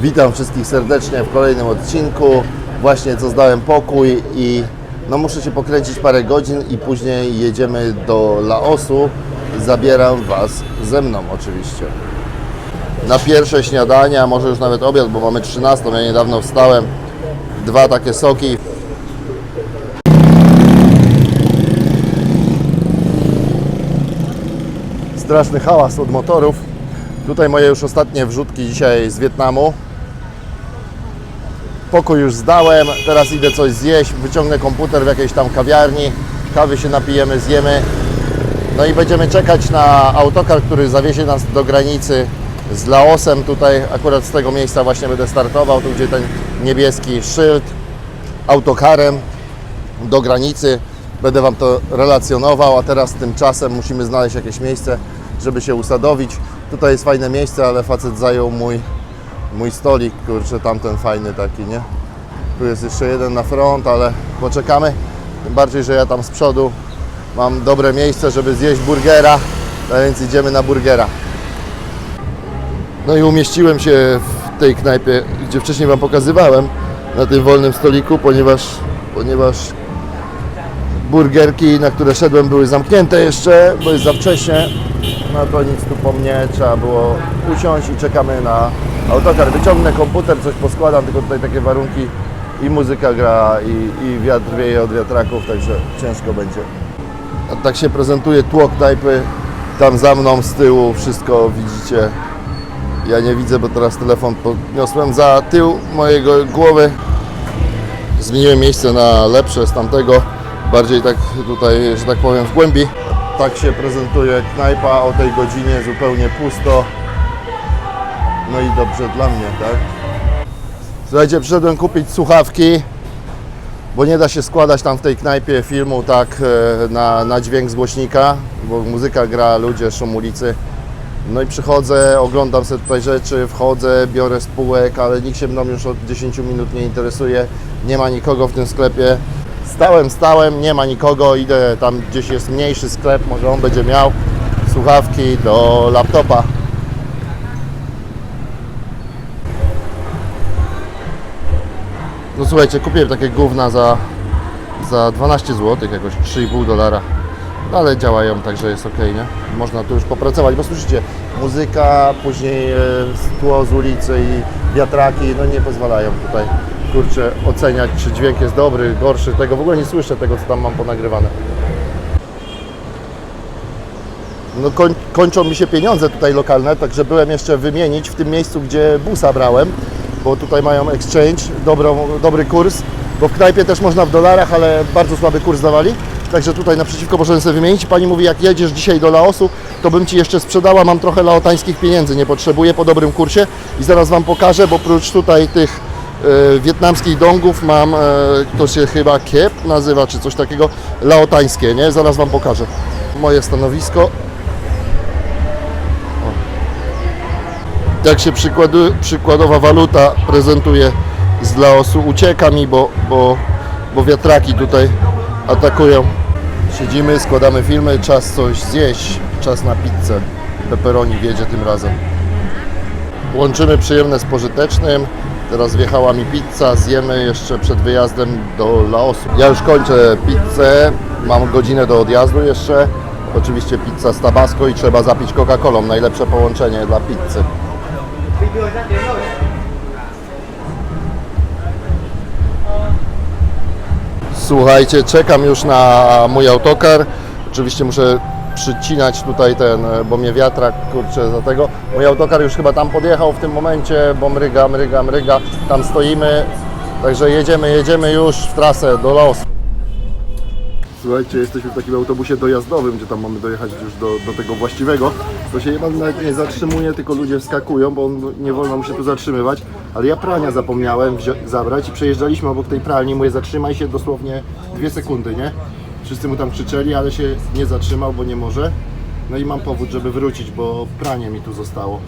Witam wszystkich serdecznie w kolejnym odcinku. Właśnie co zdałem pokój i no muszę się pokręcić parę godzin i później jedziemy do Laosu. Zabieram Was ze mną oczywiście. Na pierwsze śniadanie, a może już nawet obiad, bo mamy 13, ja niedawno wstałem. Dwa takie soki. Straszny hałas od motorów. Tutaj moje już ostatnie wrzutki dzisiaj z Wietnamu. Pokój już zdałem, teraz idę coś zjeść, wyciągnę komputer w jakiejś tam kawiarni, kawy się napijemy, zjemy. No i będziemy czekać na autokar, który zawiezie nas do granicy z Laosem. Tutaj akurat z tego miejsca właśnie będę startował, tu gdzie ten niebieski szyld autokarem do granicy. Będę Wam to relacjonował, a teraz tymczasem musimy znaleźć jakieś miejsce, żeby się usadowić. Tutaj jest fajne miejsce, ale facet zajął mój, mój stolik, kurczę, tamten fajny taki, nie? Tu jest jeszcze jeden na front, ale poczekamy. Tym bardziej, że ja tam z przodu mam dobre miejsce, żeby zjeść burgera, a więc idziemy na burgera. No i umieściłem się w tej knajpie, gdzie wcześniej Wam pokazywałem, na tym wolnym stoliku, ponieważ, ponieważ burgerki, na które szedłem, były zamknięte jeszcze, bo jest za wcześnie. No to nic tu po mnie, trzeba było usiąść i czekamy na autokar. Wyciągnę komputer, coś poskładam, tylko tutaj takie warunki i muzyka gra i, i wiatr wieje od wiatraków, także ciężko będzie. A tak się prezentuje tło knajpy, tam za mną z tyłu wszystko widzicie. Ja nie widzę, bo teraz telefon podniosłem za tył mojego głowy. Zmieniłem miejsce na lepsze z tamtego, bardziej tak tutaj, że tak powiem, w głębi. Tak się prezentuje knajpa o tej godzinie, zupełnie pusto. No i dobrze dla mnie, tak? Słuchajcie, przyszedłem kupić słuchawki, bo nie da się składać tam w tej knajpie filmu tak e, na, na dźwięk z głośnika, bo muzyka gra, ludzie, szum ulicy. No i przychodzę, oglądam sobie tutaj rzeczy, wchodzę, biorę spółek, ale nikt się mną już od 10 minut nie interesuje, nie ma nikogo w tym sklepie. Stałem, stałem, nie ma nikogo, idę tam gdzieś jest mniejszy sklep, może on będzie miał słuchawki do laptopa. No słuchajcie, kupiłem takie gówna za, za 12 zł, jakoś 3,5 dolara. No ale działają, także jest ok, nie? Można tu już popracować, bo słyszycie, muzyka, później e, tło z ulicy i wiatraki, no nie pozwalają tutaj, kurczę, oceniać, czy dźwięk jest dobry, gorszy, tego w ogóle nie słyszę, tego co tam mam ponagrywane. No koń, kończą mi się pieniądze tutaj lokalne, także byłem jeszcze wymienić w tym miejscu, gdzie busa brałem, bo tutaj mają exchange, dobrą, dobry kurs, bo w knajpie też można w dolarach, ale bardzo słaby kurs dawali. Także tutaj naprzeciwko możemy sobie wymienić. Pani mówi, jak jedziesz dzisiaj do Laosu, to bym Ci jeszcze sprzedała, mam trochę laotańskich pieniędzy, nie potrzebuję po dobrym kursie i zaraz Wam pokażę, bo prócz tutaj tych wietnamskich dongów mam, e, to się chyba kiep nazywa, czy coś takiego, laotańskie, nie? Zaraz Wam pokażę. Moje stanowisko. jak się przykładowa waluta prezentuje z Laosu. Ucieka mi, bo, bo, bo wiatraki tutaj atakują. Siedzimy, składamy filmy, czas coś zjeść, czas na pizzę. Pepperoni wiedzie tym razem. Łączymy przyjemne z pożytecznym. Teraz wjechała mi pizza, zjemy jeszcze przed wyjazdem do Laosu. Ja już kończę pizzę, mam godzinę do odjazdu jeszcze. Oczywiście pizza z tabasco i trzeba zapić Coca-Colą, najlepsze połączenie dla pizzy. Słuchajcie, czekam już na mój autokar. Oczywiście muszę przycinać tutaj ten, bo mnie wiatrak kurczę za tego. Mój autokar już chyba tam podjechał w tym momencie, bo mryga, mryga, mryga. Tam stoimy. Także jedziemy, jedziemy już w trasę do Laosu. Słuchajcie, jesteśmy w takim autobusie dojazdowym, gdzie tam mamy dojechać już do, do tego właściwego. To się chyba nawet nie zatrzymuje, tylko ludzie wskakują, bo on, nie wolno mu się tu zatrzymywać. Ale ja prania zapomniałem zabrać i przejeżdżaliśmy obok tej pralni. Mówię, zatrzymaj się dosłownie dwie sekundy, nie? Wszyscy mu tam krzyczeli, ale się nie zatrzymał, bo nie może. No i mam powód, żeby wrócić, bo pranie mi tu zostało.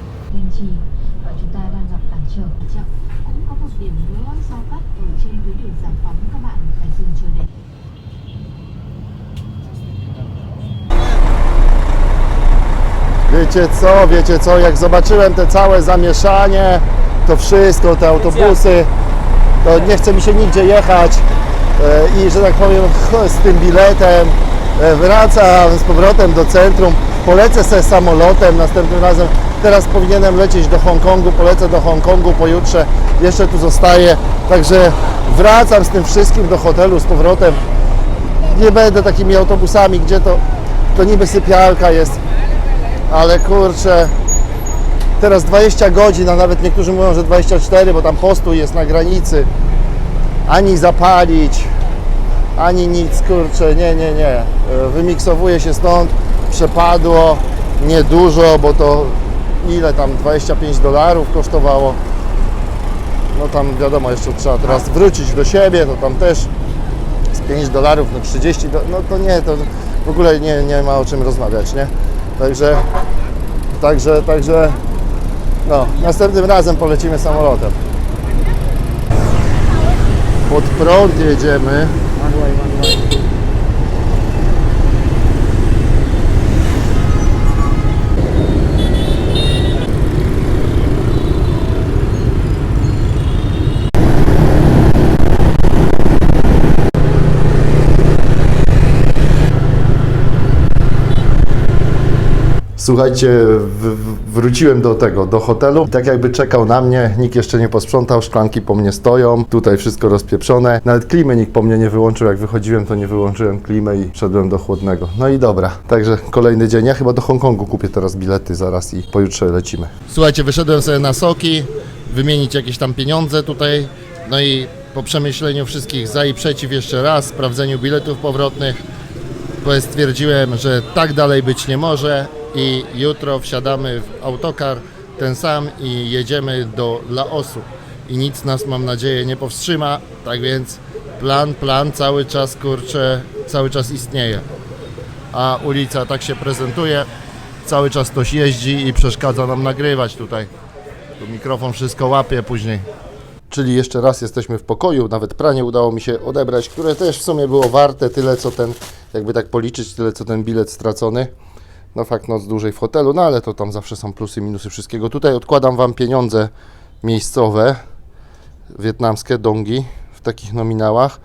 Wiecie co, wiecie co, jak zobaczyłem te całe zamieszanie, to wszystko, te autobusy, to nie chce mi się nigdzie jechać i że tak powiem ch- z tym biletem e, wracam z powrotem do centrum, polecę sobie samolotem następnym razem, teraz powinienem lecieć do Hongkongu, polecę do Hongkongu pojutrze, jeszcze tu zostaję, także wracam z tym wszystkim do hotelu z powrotem, nie będę takimi autobusami, gdzie to, to niby sypialka jest, ale kurczę, teraz 20 godzin, a nawet niektórzy mówią, że 24, bo tam postój jest na granicy. Ani zapalić, ani nic, kurczę, nie, nie, nie. E, Wymiksowuje się stąd, przepadło, niedużo, bo to ile tam, 25 dolarów kosztowało. No tam wiadomo, jeszcze trzeba teraz wrócić do siebie, to tam też z 5 dolarów, no 30, do, no to nie, to w ogóle nie, nie ma o czym rozmawiać, nie? Także, także, także, no, następnym razem polecimy samolotem. Pod prąd jedziemy. Słuchajcie, w, w, wróciłem do tego, do hotelu. Tak jakby czekał na mnie, nikt jeszcze nie posprzątał, szklanki po mnie stoją, tutaj wszystko rozpieprzone. Nawet klimy nikt po mnie nie wyłączył, jak wychodziłem, to nie wyłączyłem klimy i szedłem do chłodnego. No i dobra, także kolejny dzień. Ja chyba do Hongkongu kupię teraz bilety zaraz i pojutrze lecimy. Słuchajcie, wyszedłem sobie na soki, wymienić jakieś tam pieniądze tutaj, no i po przemyśleniu wszystkich za i przeciw jeszcze raz, sprawdzeniu biletów powrotnych, stwierdziłem, że tak dalej być nie może i jutro wsiadamy w autokar ten sam i jedziemy do Laosu i nic nas mam nadzieję nie powstrzyma, tak więc plan, plan cały czas kurczę, cały czas istnieje. A ulica tak się prezentuje, cały czas ktoś jeździ i przeszkadza nam nagrywać tutaj. Tu mikrofon wszystko łapie później. Czyli jeszcze raz jesteśmy w pokoju, nawet pranie udało mi się odebrać, które też w sumie było warte tyle co ten, jakby tak policzyć, tyle co ten bilet stracony. No fakt noc dłużej w hotelu, no ale to tam zawsze są plusy, minusy wszystkiego. Tutaj odkładam Wam pieniądze miejscowe, wietnamskie, dongi w takich nominałach.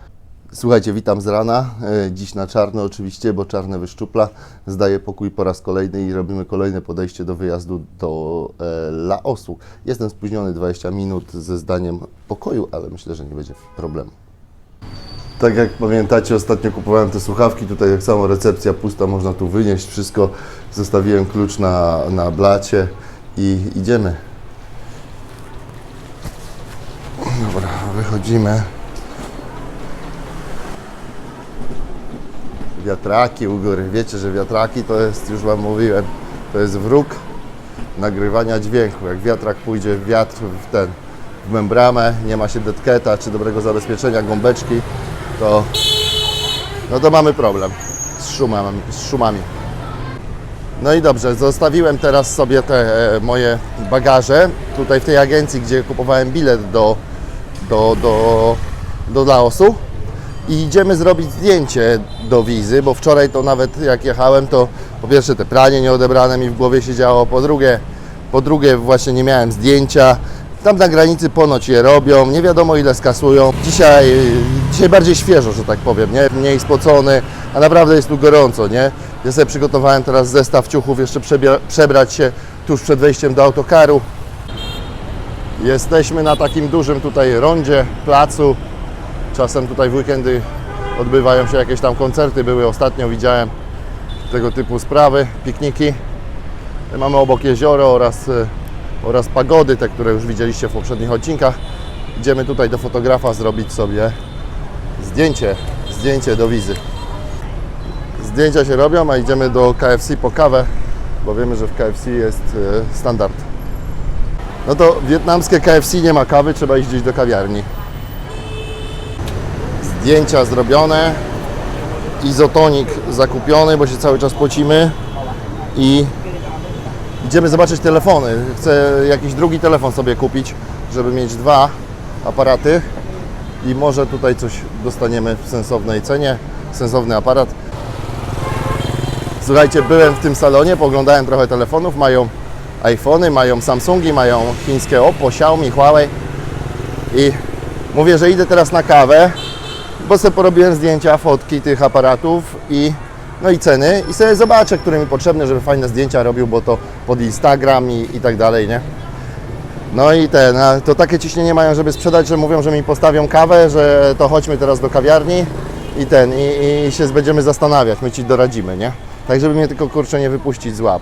Słuchajcie, witam z rana. E, Dziś na czarno oczywiście, bo czarne wyszczupla. Zdaję pokój po raz kolejny i robimy kolejne podejście do wyjazdu do e, Laosu. Jestem spóźniony 20 minut ze zdaniem pokoju, ale myślę, że nie będzie problemu. Tak jak pamiętacie, ostatnio kupowałem te słuchawki, tutaj tak samo recepcja pusta, można tu wynieść wszystko. Zostawiłem klucz na, na blacie i idziemy. Dobra, wychodzimy. Wiatraki u góry. Wiecie, że wiatraki to jest, już Wam mówiłem, to jest wróg nagrywania dźwięku. Jak wiatrak pójdzie wiatr w ten, w membramę, nie ma się detketa czy dobrego zabezpieczenia gąbeczki, to, no to mamy problem z szumami. Z szumami. No i dobrze, zostawiłem teraz sobie te e, moje bagaże tutaj w tej agencji, gdzie kupowałem bilet do, do, do, do Laosu i idziemy zrobić zdjęcie do wizy, bo wczoraj to nawet jak jechałem, to po pierwsze te pranie nieodebrane mi w głowie siedziało, po drugie, po drugie właśnie nie miałem zdjęcia. Tam na granicy ponoć je robią, nie wiadomo ile skasują. Dzisiaj, dzisiaj bardziej świeżo, że tak powiem, nie? Mniej spocony, a naprawdę jest tu gorąco, nie? Ja sobie przygotowałem teraz zestaw ciuchów, jeszcze przebrać się tuż przed wejściem do autokaru. Jesteśmy na takim dużym tutaj rondzie, placu. Czasem tutaj w weekendy odbywają się jakieś tam koncerty, były ostatnio, widziałem tego typu sprawy, pikniki. Mamy obok jezioro oraz, e, oraz pagody, te, które już widzieliście w poprzednich odcinkach. Idziemy tutaj do fotografa zrobić sobie zdjęcie, zdjęcie do wizy. Zdjęcia się robią, a idziemy do KFC po kawę, bo wiemy, że w KFC jest e, standard. No to wietnamskie KFC nie ma kawy, trzeba iść gdzieś do kawiarni. Zdjęcia zrobione, izotonik zakupiony, bo się cały czas pocimy i idziemy zobaczyć telefony. Chcę jakiś drugi telefon sobie kupić, żeby mieć dwa aparaty i może tutaj coś dostaniemy w sensownej cenie, sensowny aparat. Słuchajcie, byłem w tym salonie, poglądałem trochę telefonów, mają iPhony, mają Samsungi, mają chińskie Oppo, Xiaomi, Huawei i mówię, że idę teraz na kawę, bo sobie porobiłem zdjęcia, fotki tych aparatów i no i ceny i sobie zobaczę, które mi potrzebne, żeby fajne zdjęcia robił, bo to pod Instagram i, i tak dalej, nie? No i ten, to takie ciśnienie mają, żeby sprzedać, że mówią, że mi postawią kawę, że to chodźmy teraz do kawiarni i ten, i, i się będziemy zastanawiać, my Ci doradzimy, nie? Tak, żeby mnie tylko kurczę nie wypuścić z łap.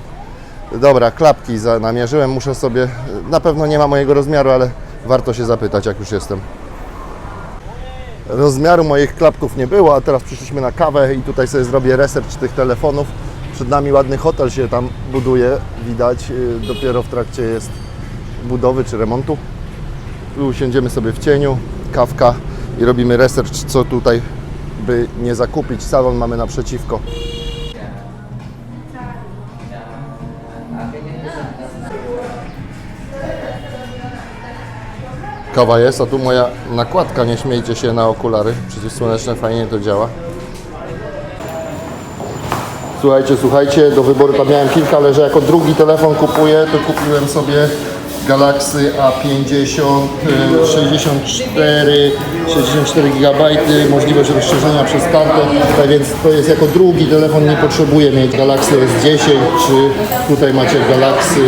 Dobra, klapki namierzyłem, muszę sobie, na pewno nie ma mojego rozmiaru, ale warto się zapytać, jak już jestem. Rozmiaru moich klapków nie było, a teraz przyszliśmy na kawę i tutaj sobie zrobię research tych telefonów. Przed nami ładny hotel się tam buduje, widać, yy, dopiero w trakcie jest budowy czy remontu. Tu usiądziemy sobie w cieniu, kawka i robimy research, co tutaj by nie zakupić. Salon mamy naprzeciwko. Kawa jest, a tu moja nakładka, nie śmiejcie się na okulary, przeciwsłoneczne, fajnie to działa. Słuchajcie, słuchajcie, do wyboru tam miałem kilka, ale że jako drugi telefon kupuję, to kupiłem sobie Galaxy A50 y, 64 64 GB, możliwość rozszerzenia przez kartę, tak więc to jest jako drugi telefon, nie potrzebuję mieć Galaxy S10, czy tutaj macie Galaxy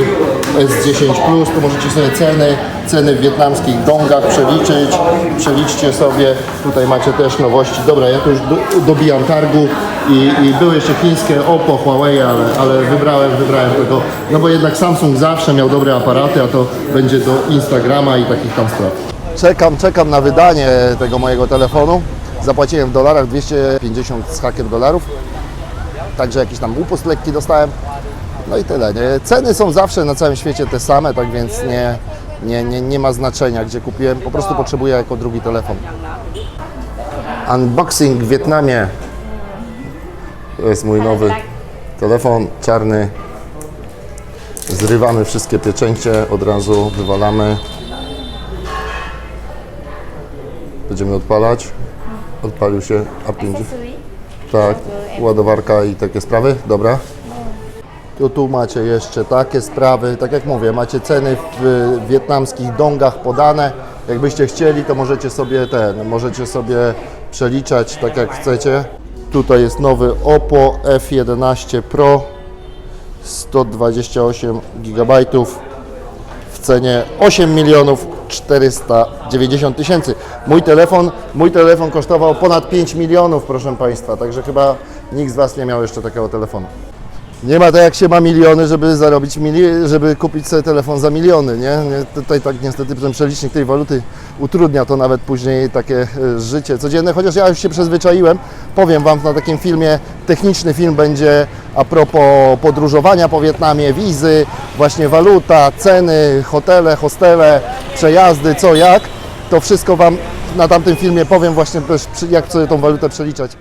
S10 Plus, to możecie sobie ceny, ceny w wietnamskich dongach przeliczyć, przeliczcie sobie, tutaj macie też nowości, dobra, ja tu już do, dobijam targu i, i były jeszcze chińskie Oppo, Huawei, ale, ale wybrałem, wybrałem tego, no bo jednak Samsung zawsze miał dobre aparaty, a to będzie do Instagrama i takich tam spraw. Czekam, czekam na wydanie tego mojego telefonu. Zapłaciłem w dolarach 250 z hakiem dolarów. Także jakiś tam upust lekki dostałem. No i tyle. Nie? Ceny są zawsze na całym świecie te same, tak więc nie, nie, nie, nie ma znaczenia, gdzie kupiłem. Po prostu potrzebuję jako drugi telefon. Unboxing w Wietnamie. To jest mój nowy telefon czarny. Zrywamy wszystkie pieczęcie, od razu wywalamy. Będziemy odpalać. Odpalił się A5. Tak, ładowarka i takie sprawy, dobra. Tu, tu macie jeszcze takie sprawy, tak jak mówię, macie ceny w wietnamskich dongach podane. Jakbyście chcieli, to możecie sobie ten, możecie sobie przeliczać tak jak chcecie. Tutaj jest nowy Oppo F11 Pro 128 GB w cenie 8 milionów 490 tysięcy. Mój telefon, mój telefon kosztował ponad 5 milionów, proszę Państwa, także chyba nikt z Was nie miał jeszcze takiego telefonu. Nie ma tak jak się ma miliony, żeby zarobić, mili- żeby kupić sobie telefon za miliony, nie? nie? Tutaj tak niestety ten przelicznik tej waluty utrudnia to nawet później takie e, życie codzienne, chociaż ja już się przyzwyczaiłem. Powiem Wam na takim filmie, techniczny film będzie a propos podróżowania po Wietnamie, wizy, właśnie waluta, ceny, hotele, hostele, przejazdy, co jak. To wszystko Wam na tamtym filmie powiem właśnie jak sobie tą walutę przeliczać.